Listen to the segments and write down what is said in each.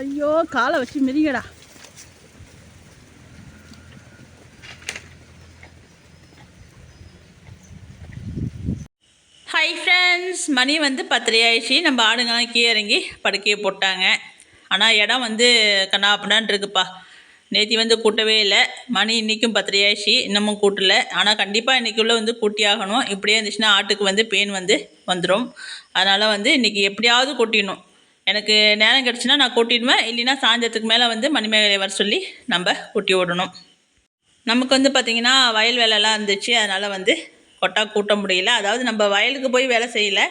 ஐயோ காலை வச்சு மிதிங்கடா. ஹை ஃப்ரெண்ட்ஸ் மணி வந்து பத்தரை ஆயிடுச்சு நம்ம ஆடுங்கெல்லாம் கீழே இறங்கி படுக்கையை போட்டாங்க. ஆனால் இடம் வந்து கண்ணாப்பண்ணான் இருக்குப்பா. நேத்தி வந்து கூட்டவே இல்லை. மணி இன்றைக்கும் பத்தரை ஆயிடுச்சு இன்னமும் கூட்டல. ஆனால் கண்டிப்பாக இன்றைக்குள்ளே வந்து கூட்டி ஆகணும். இப்படியே இருந்துச்சுன்னா ஆட்டுக்கு வந்து பெயின் வந்து வந்துடும் அதனால் வந்து இன்றைக்கி எப்படியாவது கூட்டிடணும். எனக்கு நேரம் கிடச்சுன்னா நான் கூட்டிடுவேன். இல்லைன்னா சாயந்தரத்துக்கு மேலே வந்து மணிமேகலை வர சொல்லி நம்ம கூட்டி விடணும் நமக்கு வந்து பார்த்திங்கன்னா வயல் வேலைலாம் இருந்துச்சு. அதனால் வந்து கொட்டா கூட்ட முடியல. அதாவது நம்ம வயலுக்கு போய் வேலை செய்யல.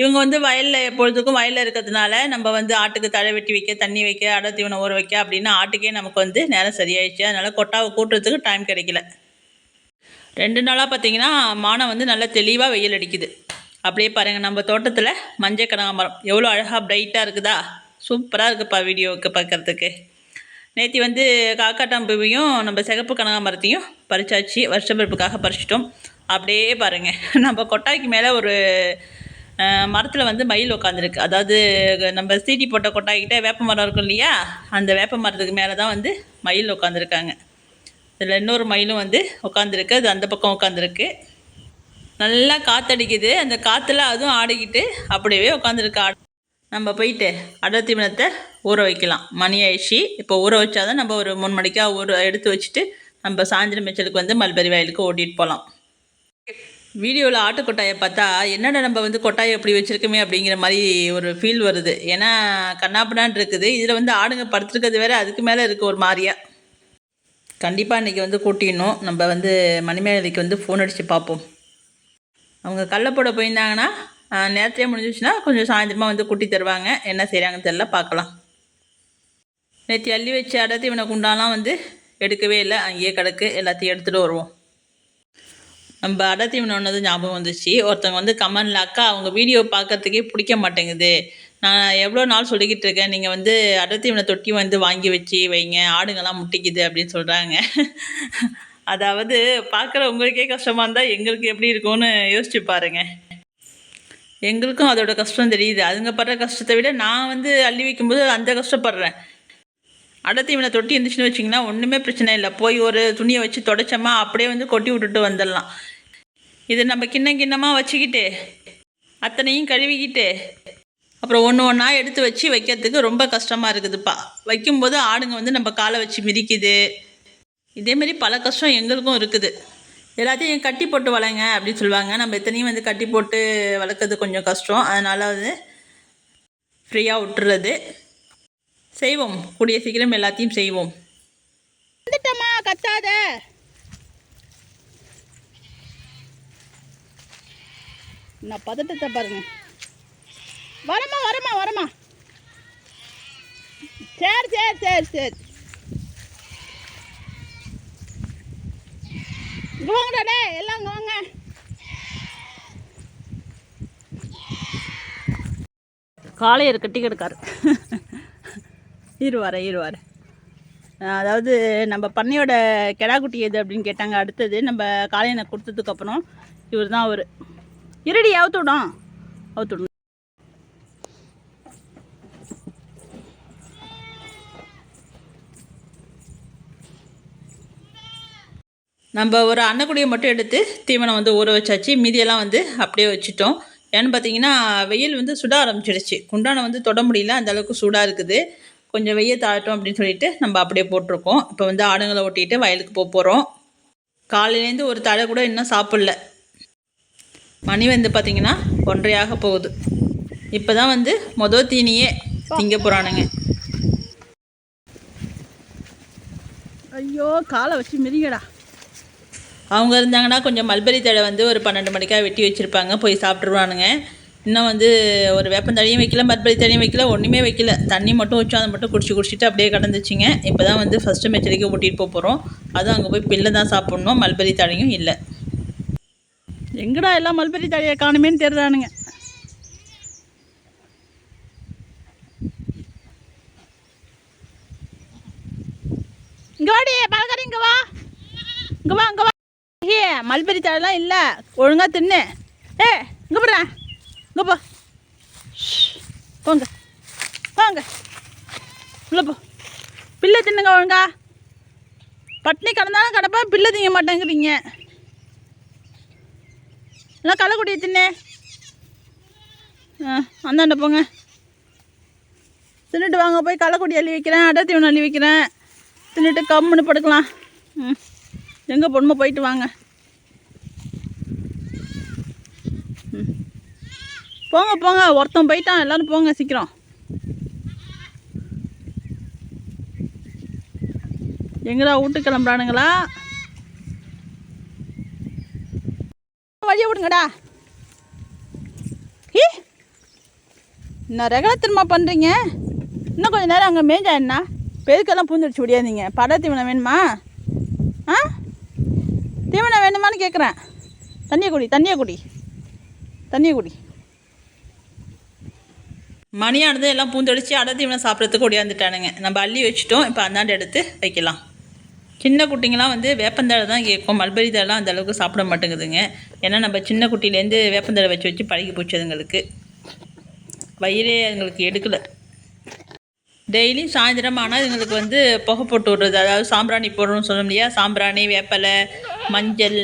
இவங்க வந்து வயலில் எப்பொழுதுக்கும் வயலில் இருக்கிறதுனால நம்ம வந்து ஆட்டுக்கு தழை வெட்டி வைக்க தண்ணி வைக்க அடை தீவனம் ஊற வைக்க அப்படின்னு ஆட்டுக்கே நமக்கு வந்து நேரம் சரியாயிடுச்சு. அதனால் கொட்டாவை கூட்டுறதுக்கு டைம் கிடைக்கல. ரெண்டு நாளாக பார்த்தீங்கன்னா மானம் வந்து நல்லா தெளிவாக வெயில் அடிக்குது. அப்படியே பாருங்கள் நம்ம தோட்டத்தில் மஞ்சள் கனகாமரம் எவ்வளோ அழகாக பிரைட்டாக இருக்குதா? சூப்பராக இருக்குப்பா வீடியோவுக்கு பார்க்குறதுக்கு நேற்று வந்து காக்காட்டாம்பூவையும் நம்ம சிகப்பு கனகாமரத்தையும் பறிச்சாச்சு. வருஷப்பிறப்புக்காக பறிச்சிட்டோம். அப்படியே பாருங்கள் நம்ம கொட்டாய்க்கு மேலே ஒரு மரத்தில் வந்து மயில் உட்காந்துருக்கு அதாவது நம்ம சீட்டி போட்ட கொட்டாய்கிட்ட வேப்ப மரம் இருக்கும் இல்லையா? அந்த வேப்ப மரத்துக்கு மேலே தான் வந்து மயில் உட்காந்துருக்காங்க இதில் இன்னொரு மயிலும் வந்து உட்காந்துருக்கு அது அந்த பக்கம் உட்காந்துருக்கு நல்லா காற்றடிக்குது அந்த காற்றுல அதுவும் ஆடிக்கிட்டு அப்படியே உட்காந்துருக்கு ஆடு நம்ம போயிட்டு அடர் தீவனத்தை ஊற வைக்கலாம். மணி ஆயிடுச்சு. இப்போ ஊற வச்சாதான் நம்ம ஒரு மூணு மணிக்கா ஊற எடுத்து வச்சுட்டு நம்ம சாயந்தரம் மேய்ச்சலுக்கு வந்து மல்பெரி வயலுக்கு ஓட்டிகிட்டு போகலாம் வீடியோவில் ஆட்டு கொட்டாயை பார்த்தா என்னடா நம்ம வந்து கொட்டாயை எப்படி வச்சுருக்கோமே அப்படிங்கிற மாதிரி ஒரு ஃபீல் வருது. ஏன்னா கண்ணாப்பண்ணான் இருக்குது. இதில் வந்து ஆடுங்க படுத்துருக்கிறது வேறு அதுக்கு மேலே இருக்குது ஒரு மாதிரியா. கண்டிப்பாக இன்றைக்கி வந்து கூட்டிடணும். நம்ம வந்து மணிமேகலைக்கு வந்து ஃபோன் அடித்து பார்ப்போம். அவங்க கள்ளப்போட போயிருந்தாங்கன்னா நேரத்தையே முடிஞ்சிச்சுன்னா கொஞ்சம் சாயந்தரமாக வந்து கூட்டி தருவாங்க. என்ன செய்கிறாங்கன்னு தெரில பார்க்கலாம். நேற்று அள்ளி வச்சு அடர்த்தி இவனை குண்டாலாம் வந்து எடுக்கவே இல்லை. அங்கேயே கிடக்கு. எல்லாத்தையும் எடுத்துகிட்டு வருவோம். நம்ம அடத்தீவன் ஒன்று ஞாபகம் வந்துச்சு ஒருத்தவங்க வந்து கமெண்டில் அக்கா அவங்க வீடியோ பார்க்கறதுக்கே பிடிக்க மாட்டேங்குது. நான் எவ்வளோ நாள் சொல்லிக்கிட்டு இருக்கேன். நீங்கள் வந்து அடத்தீவனை தொட்டி வந்து வாங்கி வச்சு வைங்க. ஆடுங்கள்லாம் முட்டிக்குது அப்படின்னு சொல்கிறாங்க அதாவது பார்க்குற உங்களுக்கே கஷ்டமாக இருந்தால் எங்களுக்கு எப்படி இருக்கும்னு யோசிச்சு பாருங்க. எங்களுக்கும் அதோட கஷ்டம் தெரியுது. அதுங்க படுற கஷ்டத்தை விட நான் வந்து அள்ளி வைக்கும்போது அந்த கஷ்டப்படுறேன். அடுத்து இவனை தொட்டி இருந்துச்சுன்னு வச்சிங்கன்னா ஒன்றுமே பிரச்சனை இல்லை. போய் ஒரு துணியை வச்சு தொடச்சோமா அப்படியே வந்து கொட்டி விட்டுட்டு வந்துடலாம். இது நம்ம கிண்ணம் கிண்ணமாக வச்சுக்கிட்டு அத்தனையும் கழுவிக்கிட்டு அப்புறம் ஒன்று ஒன்றா எடுத்து வச்சு வைக்கிறதுக்கு ரொம்ப கஷ்டமாக இருக்குதுப்பா. வைக்கும்போது ஆடுங்க வந்து நம்ம காலை வச்சு மிதிக்குது. இதேமாரி பல கஷ்டம் எங்களுக்கும் இருக்குது. எல்லாத்தையும் கட்டி போட்டு வளங்க அப்படின்னு சொல்லுவாங்க. நம்ம எத்தனையும் வந்து கட்டி போட்டு வளர்க்குறது கொஞ்சம் கஷ்டம். அதனால் வந்து ஃப்ரீயாக விட்டுறது. செய்வோம். கூடிய சீக்கிரம் எல்லாத்தையும் செய்வோம். வந்துட்டம்மா கத்தாத. நான் பதட்டத்தை பாருங்க. வரமா வரமா வரமா சரி சரி சரி சரி. இங்கே வாங்கடா டே எல்லாம் இங்கே வாங்க. காளையர் கட்டி கிடக்காரு இருவார இருவார் அதாவது நம்ம பண்ணையோட கெடா குட்டி எது அப்படின்னு கேட்டாங்க. அடுத்தது நம்ம காளையனை கொடுத்ததுக்கப்புறம் இவர் தான் அவர். இருடி அவுத்துடும் அவுத்துடும் நம்ம ஒரு அன்னக்குடியை மட்டும் எடுத்து தீவனம் வந்து ஊற வச்சாச்சு. மீதியெல்லாம் வந்து அப்படியே வச்சுட்டோம். ஏன்னு பார்த்தீங்கன்னா வெயில் வந்து சுட ஆரம்பிச்சிடுச்சு. குண்டானை வந்து தொட முடியல. அந்த அளவுக்கு சூடாக இருக்குது. கொஞ்சம் வெயில் தாழட்டும் அப்படின்னு சொல்லிட்டு நம்ம அப்படியே போட்டிருக்கோம். இப்போ வந்து ஆடுங்களை ஒட்டிட்டு வயலுக்கு போக போகிறோம் காலையிலேருந்து ஒரு தடை கூட இன்னும் சாப்பிடல. மணி வந்து பார்த்திங்கன்னா ஒன்றையாக போகுது. இப்போ தான் வந்து மொதல் தீனியே திங்க போகிறானுங்க ஐயோ காலை வச்சு மிரிங்கடா அவங்க இருந்தாங்கன்னா கொஞ்சம் மல்பெரி தழை வந்து ஒரு பன்னெண்டு மணிக்காக வெட்டி வச்சுருப்பாங்க. போய் சாப்பிட்ருவானுங்க இன்னும் வந்து ஒரு வேப்பந்தழையும் வைக்கல மல்பரி தழையும் வைக்கல ஒன்றுமே வைக்கல. தண்ணி மட்டும் வச்சோம் அதை மட்டும் குடிச்சு குடிச்சிட்டு அப்படியே கடந்துச்சிங்க. இப்போ தான் வந்து ஃபஸ்ட்டு மெச்சரிக்கை ஓட்டிகிட்டு போக போகிறோம் அதுவும் அங்கே போய் பில்லை தான் சாப்பிட்ணும். மல்பெரி தழையும் இல்லை. எங்கடா எல்லாம் மல்பெரி தழையை காணுமேன்னு தெரிறானுங்க இங்கே வாடி பழக்கறி இங்கே வா. இங்கே வா இங்கே வா. ஏ மல்பெரி தழைலாம் இல்லை. ஒழுங்காக தின்னு. ஏ இங்கே போடுறேன் இங்கே போ. ஷ், போங்க. போங்க. உள்ள போ. பிள்ளை தின்னுங்க ஒழுங்கா. பட்னி கிடந்தாலும் கிடப்பா பிள்ளை திங்க மாட்டேங்கிறீங்க. எல்லாம் கள்ளக்குடியை தின்னு. ஆ அந்தாண்ட போங்க. தின்னுட்டு வாங்க போய் கள்ளக்குடி அள்ளி வைக்கிறேன் அடை ஒன்று அள்ளி வைக்கிறேன். தின்னுட்டு கம்முன்னு படுக்கலாம். ம். எங்கே பொண்ணு போயிட்டு வாங்க. போங்க போங்க. ஒருத்தன் போயிட்டான். எல்லோரும் போங்க சீக்கிரம். எங்கடா வீட்டு கிளம்புறானுங்களா? வழியை விடுங்கடா. ஹீ! இன்னும் ரெகலை திரும்ப பண்ணுறீங்க இன்னும் கொஞ்சம் நேரம் அங்கே மேஞ்சா என்ன? பெருக்கெல்லாம் பூந்துடிச்சு முடியாதீங்க படத்தீவனம் வேணுமா? ஆ? தீவனம் வேணுமான்னு கேட்குறேன் தண்ணியை குடி தண்ணியை குடி. தண்ணியை குடி. மணியானது எல்லாம் பூந்தடிச்சு அடை தீவனம் சாப்பிட்றதுக்கு ஓடியாந்துட்டானுங்க நம்ம அள்ளி வச்சுட்டோம் இப்போ அந்தாண்டு எடுத்து வைக்கலாம். சின்ன குட்டிங்களாம் வந்து வேப்பந்தழை தான் கேட்கும். மல்பெரி தழைலாம் அந்த அளவுக்கு சாப்பிட மாட்டேங்குதுங்க. ஏன்னா நம்ம சின்ன குட்டிலேருந்து வேப்பந்தழை வச்சு வச்சு பழகி போச்சு அதுங்களுக்கு. வயிறே அதுங்களுக்கு எடுக்கலை. டெய்லியும் சாயந்தரம் ஆனால் இதுங்களுக்கு வந்து புகை போட்டு விடுறது. அதாவது சாம்பிராணி போடணும்னு சொல்ல இல்லையா? சாம்பிராணி வேப்பலை மஞ்சள்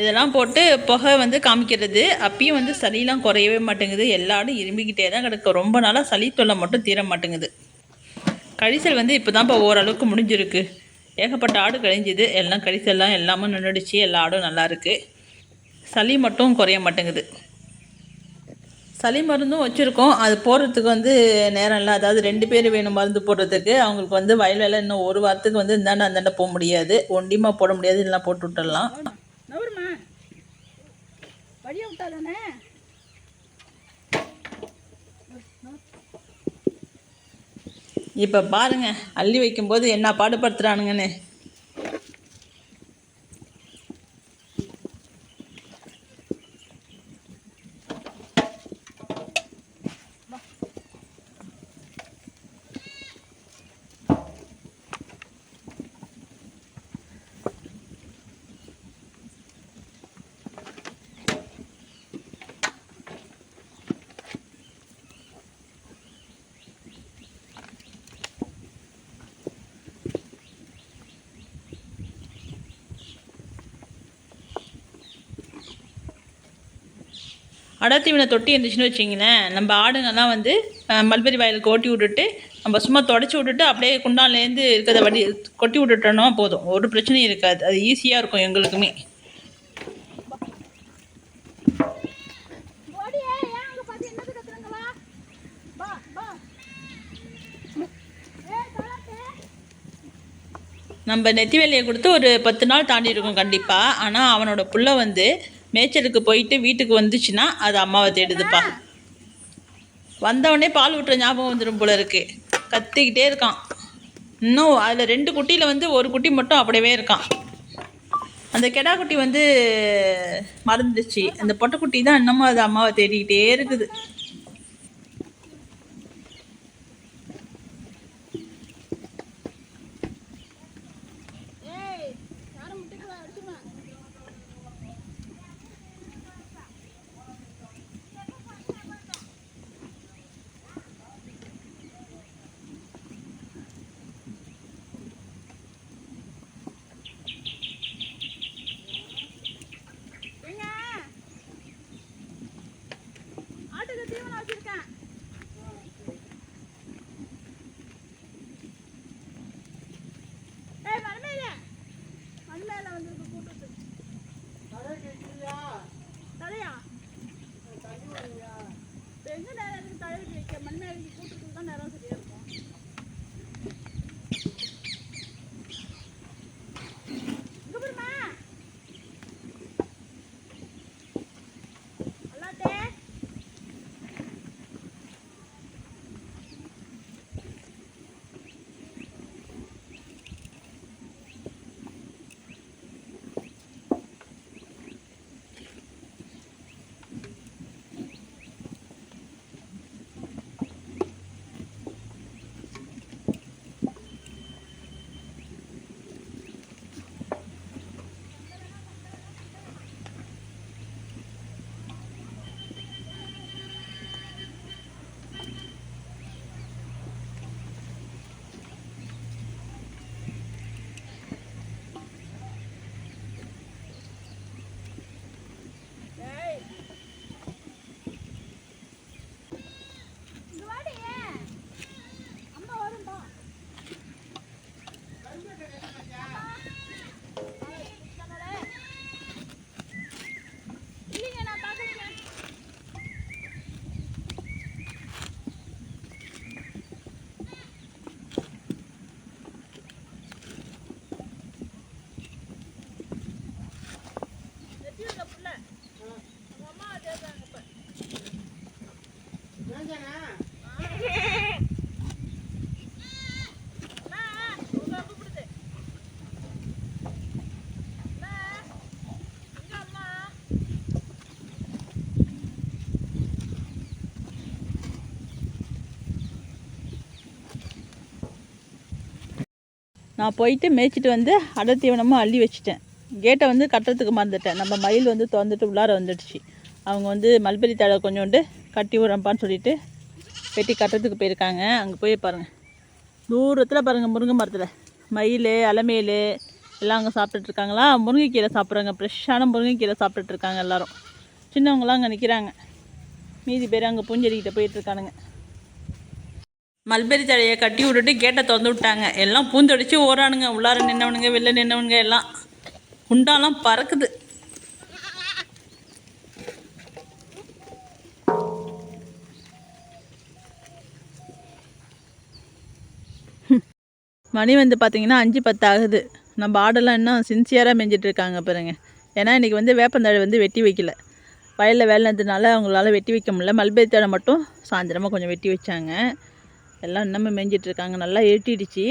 இதெல்லாம் போட்டு புகை வந்து காமிக்கிறது. அப்பயும் வந்து சளியெலாம் குறையவே மாட்டேங்குது. எல்லாரும் இரும்பிக்கிட்டே தான் கிடக்கும் ரொம்ப நாளாக சளி தொல்லை மட்டும் தீர மாட்டேங்குது. கழிசல் வந்து இப்போ தான் இப்போ ஓரளவுக்கு முடிஞ்சிருக்கு. ஏகப்பட்ட ஆடு கழிஞ்சுது. எல்லாம் கழிசல்லாம் எல்லாமே நின்றுடுச்சு எல்லா ஆடும் நல்லாயிருக்கு சளி மட்டும் குறைய மாட்டேங்குது. சளி மருந்தும் வச்சுருக்கோம். அது போடுறதுக்கு வந்து நேரம் இல்லை. அதாவது ரெண்டு பேர் வேணும் மருந்து போடுறதுக்கு. அவங்களுக்கு வந்து வயல் வேலை இன்னும் ஒரு வாரத்துக்கு வந்து இந்தாண்ட அந்தாண்ட போக முடியாது. ஒண்டிமா போட முடியாது. இல்லைனா போட்டு விட்டுடலாம் இப்போ பாருங்க. அள்ளி வைக்கும்போது என்ன பாடுபடுத்துறானுங்கன்னு. அடத்தீவனை தொட்டி இருந்துச்சுன்னு வச்சிங்களேன் நம்ம ஆடுங்கெல்லாம் வந்து மல்பெரி வயலுக்கு ஓட்டி விட்டுட்டு நம்ம சும்மா தொடச்சி விட்டுட்டு அப்படியே குண்டான்லேருந்து இருக்கிறத வடி கொட்டி விட்டுட்டோன்னா போதும். ஒரு பிரச்சனையும் இருக்காது. அது ஈஸியாக இருக்கும் எங்களுக்குமே. நம்ம நெத்தி வேலையை கொடுத்து ஒரு பத்து நாள் தாண்டி இருக்கும் கண்டிப்பாக ஆனால் அவனோட புள்ள வந்து மேய்ச்சலுக்கு போயிட்டு வீட்டுக்கு வந்துச்சுன்னா அது அம்மாவை தேடுதுப்பா. வந்தவொடனே பால் விட்டுற ஞாபகம் வந்துடும் போல இருக்கு. கத்திக்கிட்டே இருக்கான். இன்னும் அதில் ரெண்டு குட்டியில் வந்து ஒரு குட்டி மட்டும் அப்படியே இருக்கான். அந்த கெடா குட்டி வந்து மறந்துடுச்சு. அந்த பொட்டைக்குட்டி தான் இன்னமும் அது அம்மாவை தேடிக்கிட்டே இருக்குது. நான் போயிட்டு மேய்ச்சிட்டு வந்து அடை தீவனமாக அள்ளி வச்சுட்டேன். கேட்டை வந்து கட்டுறதுக்கு மறந்துட்டேன். நம்ம மயில் வந்து திறந்துட்டு உள்ளார வந்துடுச்சு. அவங்க வந்து மல்பெரி தழை கொஞ்சோண்டு கட்டி விட்றப்பான்னு சொல்லிட்டு வெட்டி கட்டுறதுக்கு போயிருக்காங்க. அங்கே போய் பாருங்கள் தூரத்தில் பாருங்கள் முருங்கை மரத்தில். மயில் அலமேல் எல்லாம் அங்கே சாப்பிட்டுட்டு இருக்காங்களா? முருங்கைக்கீரை சாப்பிட்றாங்க. ஃப்ரெஷ்ஷான முருங்கைக்கீரை சாப்பிட்டுட்டு இருக்காங்க எல்லோரும். சின்னவங்களாம் அங்கே நிற்கிறாங்க மீதி பேர் அங்கே பூஞ்செடிக்கிட்ட போயிட்டுருக்கானுங்க மல்பெரி தழையை கட்டி விட்டுட்டு கேட்டை திறந்து விட்டாங்க. எல்லாம் பூந்தடிச்சு ஓரானுங்க உள்ளார நின்னவனுங்க வெளில நின்னவனுங்க எல்லாம். குண்டாலாம் பறக்குது. மணி வந்து பார்த்தீங்கன்னா அஞ்சு பத்து ஆகுது. நம்ம ஆடெல்லாம் இன்னும் சின்சியராக மேய்ஞ்சிட்டு இருக்காங்க பாருங்க. ஏன்னா இன்றைக்கி வந்து வேப்பந்தழை வந்து வெட்டி வைக்கல. வயலில் வேலை இருந்ததுனால அவங்களால வெட்டி வைக்க முடியல. மல்பெரி தழை மட்டும் சாயந்தரமாக கொஞ்சம் வெட்டி வச்சாங்க. எல்லாம் இன்னமும் மேய்ஞ்சிட்டு இருக்காங்க நல்லா இருட்டிடுச்சு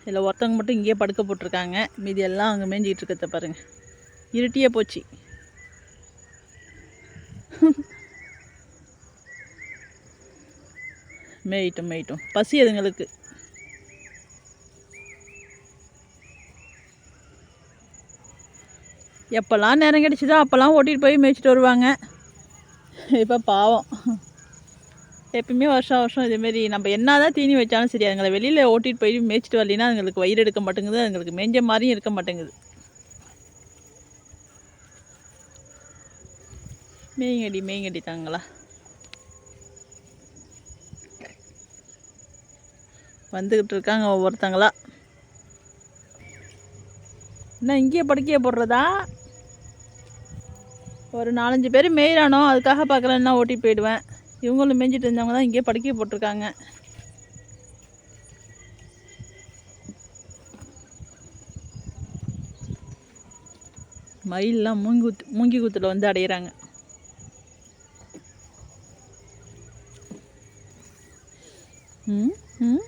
இதில் ஒருத்தவங்க மட்டும் இங்கேயே படுக்க போட்டிருக்காங்க. மீதி எல்லாம் அங்கே மேய்ஞ்சிட்டு இருக்கிறத பாருங்கள் இருட்டியே போச்சு. மேயிட்டும் மேயிட்டும். பசி அதுங்களுக்கு. எப்போல்லாம் நேரம் கிடச்சிதோ அப்போல்லாம் ஓட்டிகிட்டு போய் மேய்ச்சிட்டு வருவாங்க. இப்போ பாவம். எப்பயுமே வருஷம் வருஷம் இதேமாரி நம்ம என்ன தான் தீனி வச்சாலும் சரி அதுங்களை வெளியில் ஓட்டிகிட்டு போய் மேய்ச்சிட்டு வரலைன்னா அதுங்களுக்கு வயிறு எடுக்க மாட்டேங்குது அதுங்களுக்கு மேய்ஞ்ச மாதிரியும் இருக்க மாட்டேங்குது. மேய்ங்கடி மேய்ங்கடி தாங்களா? வந்துக்கிட்டு இருக்காங்க ஒவ்வொருத்தங்களா? என்ன இங்கேயே படுக்கையே போடுறதா? ஒரு நாலஞ்சு பேர் மேயிறானோ அதுக்காக பார்க்கலன்னா ஓட்டி போயிடுவேன். இவங்களும் மேய்ஞ்சிட்டு இருந்தவங்க தான் இங்கேயே படுக்கி போட்டிருக்காங்க. மயிலெலாம் மூங்கி குத்து மூங்கி குத்தில் வந்து அடையிறாங்க. ம் ம்.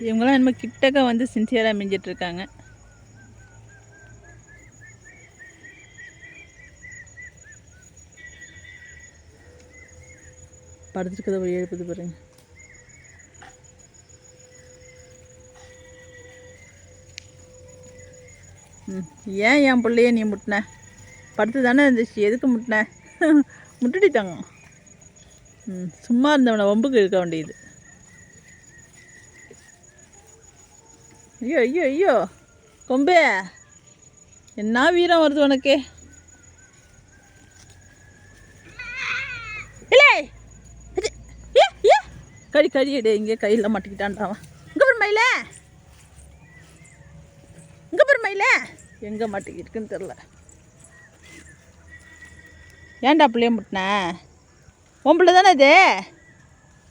இவங்களாம் நம்ம கிட்டக்க வந்து சின்சியராக மிஞ்சிட்ருக்காங்க படுத்துருக்கத ஒரு எழுப்புது பாருங்க. ம் ஏன் என் பிள்ளைய நீ முட்டின? படுத்து தானே இருந்துச்சு எதுக்கு முட்டின? முட்டுடித்தாங்க ம் சும்மா இருந்தவனை வம்புக்கு இருக்க வேண்டியது. ஐயோ ஐயோ ஐயோ. கொம்பே என்ன வீரம் வருது உனக்கு இல்லை இது, ஏ, ஏ. கடி கடி எடு இங்கே கையில் மாட்டிக்கிட்டான்றான். இங்கே பாரு மயில. இங்கே பாரு மயில. எங்கே மாட்டிக்கிட்டுக்குன்னு தெரில ஏன்டா பிள்ளைய முட்டின? உன் பிள்ளை தானே இது?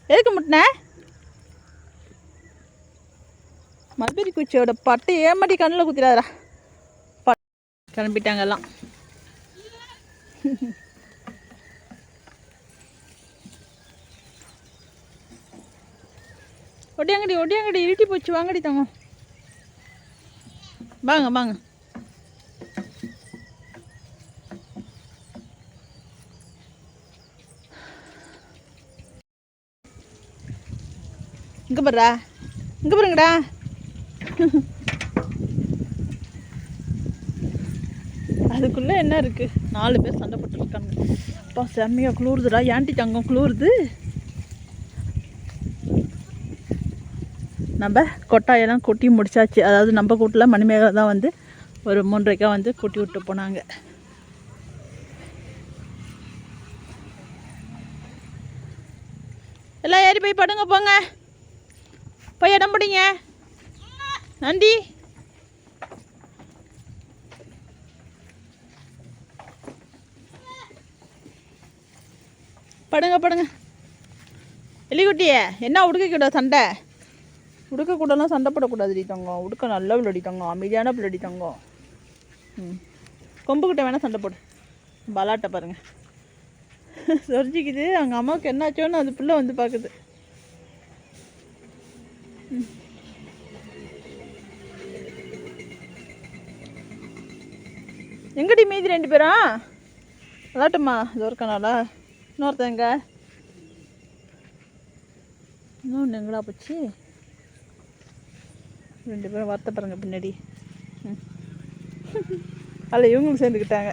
எதுக்கு முட்டின? மல்பெரி குச்சியோட பட்டை ஏமாட்டி கண்ணில் குத்திடாதரா ப கிளம்பிட்டாங்க எல்லாம். ஒடியாங்கடி ஒடியாங்கடி இருட்டி போச்சு. வாங்கடி தங்கம். வாங்க வாங்க. இங்கே பாருடா. இங்கே பாருங்கடா. அதுக்குள்ளே என்ன இருக்குது நாலு பேர் சண்டை போட்டுருக்காங்க அப்பா செம்மையாக குளிருதுடா. ஏன்டி தங்கம் குளிருது? நம்ம கொட்டாயெல்லாம் கொட்டி முடிச்சாச்சு. அதாவது நம்ம கூட்டில் மணிமேகலை தான் வந்து ஒரு மூன்றரைக்கா வந்து கொட்டி விட்டு போனாங்க. எல்லாம் ஏறி போய் படுங்க போங்க. போய் இடம் பிடிங்க. நன்றி. படுங்க படுங்க. எலிக்குட்டியே என்ன உடுக்கிக்கிட்டோம் சண்டை? உடுக்க கூடலாம் சண்டை போடக்கூடாது தங்கம். உடுக்க நல்ல விளையாடி தங்கம். அமைதியான பிள்ளடி தங்கம். ம். கொம்புக்கிட்ட வேணால் சண்டை போடு. பலாட்டை பாருங்கள் சொரிஞ்சிக்குது. அவங்க அம்மாவுக்கு என்னாச்சோன்னு அது பிள்ளை வந்து பார்க்குது எங்கடி மீதி ரெண்டு பேரா? விளாட்டுமா இது இருக்கானாடா இன்னொருத்தங்க இன்னொன்று எங்கடா போச்சு? ரெண்டு பேரும் வருத்தப்படுறங்க பின்னாடி. ம் அதில் இவங்களும் சேர்ந்துக்கிட்டாங்க.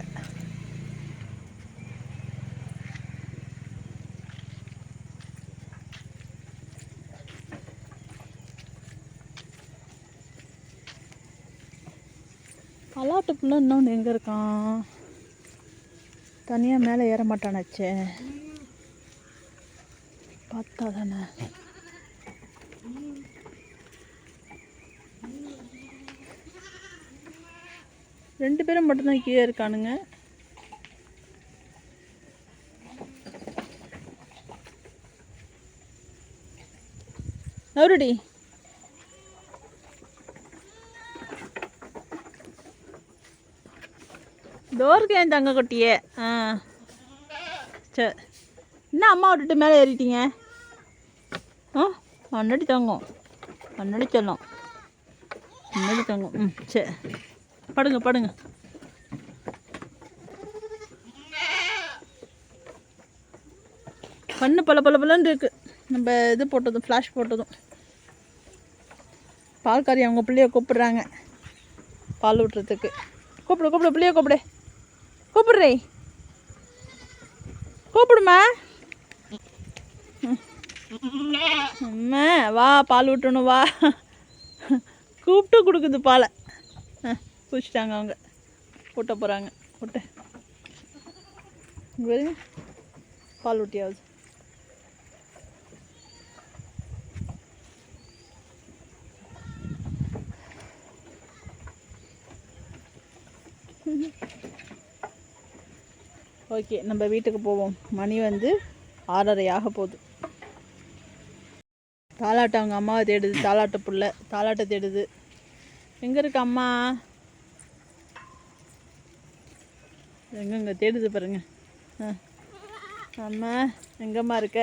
பலாட்டு புள்ள இன்னொன்று எங்கே இருக்கான்? தனியாக மேலே ஏற மாட்டானாச்சே. பார்த்தா தானே ரெண்டு பேரும் மட்டும்தான் கீழே இருக்கானுங்க. நவருடி. டோருக்கு என் தங்க கொட்டியே? ஆ. சரி என்ன அம்மா விட்டுட்டு மேலே ஏறிட்டீங்க? ஆ முன்னாடி தங்கும். முன்னாடி செல்லம் முன்னாடி தங்கும். ம் சரி படுங்க படுங்க. கண்ணு பல பல பலன்னு இருக்கு. நம்ம இது போட்டதும் ஃப்ளாஷ் போட்டதும். பால்காரி அவங்க பிள்ளைய கூப்பிடுறாங்க. பால் விட்டுறதுக்கு கூப்பிடு கூப்பிடு பிள்ளைய கூப்பிடு. கூப்பிடுறே. கூப்பிடுமா? அம்மா வா பால் விட்டணும் வா. கூப்பிட்டு கொடுக்குது பாலை. ஆ குடிச்சிட்டாங்க அவங்க. கூட்ட போகிறாங்க கூட்ட இங்கே வருங்க பால் ஊட்டியாவது ஓகே நம்ம வீட்டுக்கு போவோம். மணி வந்து ஆறரை ஆக போகுது. தாலாட்டம் அவங்க அம்மாவை தேடுது. தாலாட்ட புள்ள. தாலாட்டை தேடுது. எங்கே இருக்கு அம்மா? எங்கெங்க தேடுது பாருங்க. ஆ. அம்மா எங்கம்மா இருக்க?